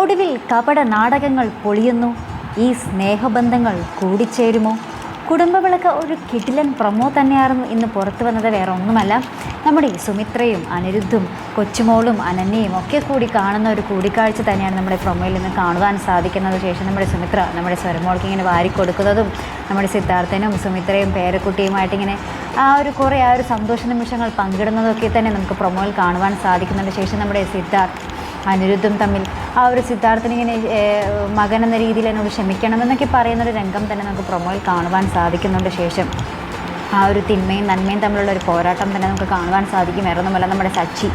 ഒടുവിൽ കപട നാടകങ്ങൾ പൊളിയുന്നു. ഈ സ്നേഹബന്ധങ്ങൾ കൂടിച്ചേരുമോ? കുടുംബവിളക്ക് ഒരു കിടിലൻ പ്രമോ തന്നെയായിരുന്നു ഇന്ന് പുറത്തു വന്നത്. വേറെ ഒന്നുമല്ല. നമ്മുടെ ഈ സുമിത്രയും അനിരുദ്ധും കൊച്ചുമോളും അനന്യയും ഒക്കെ കൂടി കാണുന്ന ഒരു കൂടിക്കാഴ്ച തന്നെയാണ് നമ്മുടെ പ്രൊമോയിൽ നിന്ന് കാണുവാൻ സാധിക്കുന്നത്. ശേഷം നമ്മുടെ സുമിത്ര നമ്മുടെ സ്വരമോൾക്ക് ഇങ്ങനെ വാരിക്കൊടുക്കുന്നതും നമ്മുടെ സിദ്ധാർത്ഥനും സുമിത്രയും പേരക്കുട്ടിയുമായിട്ട് ഇങ്ങനെ ആ ഒരു കുറേ ആ ഒരു സന്തോഷ നിമിഷങ്ങൾ പങ്കിടുന്നതൊക്കെ തന്നെ നമുക്ക് പ്രൊമോയിൽ കാണുവാൻ സാധിക്കുന്നുണ്ട്. ശേഷം നമ്മുടെ സിദ്ധാർത്ഥ് അനിരുദ്ധും തമ്മിൽ ആ ഒരു സിദ്ധാർത്ഥിന് ഇങ്ങനെ മകൻ എന്ന രീതിയിൽ എന്നോട് ക്ഷമിക്കണമെന്നൊക്കെ പറയുന്ന ഒരു രംഗം തന്നെ നമുക്ക് പ്രൊമോയിൽ കാണുവാൻ സാധിക്കുന്നുണ്ട് ശേഷം. ആ ഒരു തിന്മയും നന്മയും തമ്മിലുള്ള ഒരു പോരാട്ടം തന്നെ നമുക്ക് കാണുവാൻ സാധിക്കും. വേറൊന്നുമല്ല നമ്മുടെ സച്ചി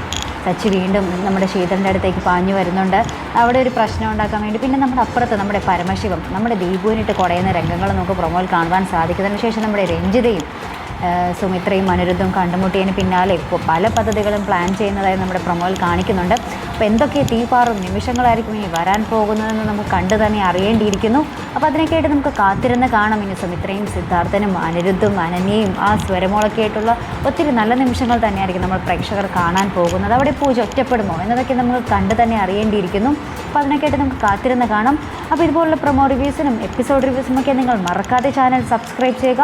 സച്ചി വീണ്ടും നമ്മുടെ ശീതളിന്റെ അടുത്തേക്ക് പാഞ്ഞു വരുന്നുണ്ട്. അവിടെ ഒരു പ്രശ്നം ഉണ്ടാക്കാൻ വേണ്ടി പിന്നെ നമ്മുടെ അപ്പുറത്ത് നമ്മുടെ പരമശിവം നമ്മുടെ ദീപുവിനിട്ട് കുടയുന്ന രംഗങ്ങൾ നമുക്ക് പ്രൊമോയിൽ കാണുവാൻ സാധിക്കുന്നതിന് ശേഷം നമ്മുടെ രഞ്ജിതയും സുമിത്രയും അനിരുദ്ധും കണ്ടുമുട്ടിയതിന് പിന്നാലെ ഇപ്പോൾ പല പദ്ധതികളും പ്ലാൻ ചെയ്യുന്നതായി നമ്മുടെ പ്രൊമോയിൽ കാണിക്കുന്നുണ്ട്. അപ്പോൾ എന്തൊക്കെ തീപാറും നിമിഷങ്ങളായിരിക്കും ഇനി വരാൻ പോകുന്നതെന്ന് നമുക്ക് കണ്ടു തന്നെ അറിയേണ്ടിയിരിക്കുന്നു. അപ്പോൾ അതിനൊക്കെയായിട്ട് നമുക്ക് കാത്തിരുന്ന് കാണാം. ഇനി സുമിത്രയും സിദ്ധാർത്ഥനും അനിരുദ്ധും അനനിയും ആ സ്വരമോളൊക്കെ ആയിട്ടുള്ള ഒത്തിരി നല്ല നിമിഷങ്ങൾ തന്നെയായിരിക്കും നമ്മൾ പ്രേക്ഷകർ കാണാൻ പോകുന്നത്. അവിടെ പൂജ ഒറ്റപ്പെടുമോ എന്നതൊക്കെ നമുക്ക് കണ്ടു തന്നെ അറിയേണ്ടിയിരിക്കുന്നു. അപ്പോൾ അതിനൊക്കെയായിട്ട് നമുക്ക് കാത്തിരുന്ന് കാണാം. അപ്പോൾ ഇതുപോലുള്ള പ്രൊമോ റിവ്യൂസിനും എപ്പിസോഡ് റിവ്യൂസിനും ഒക്കെ നിങ്ങൾ മറക്കാതെ ചാനൽ സബ്സ്ക്രൈബ് ചെയ്യുക.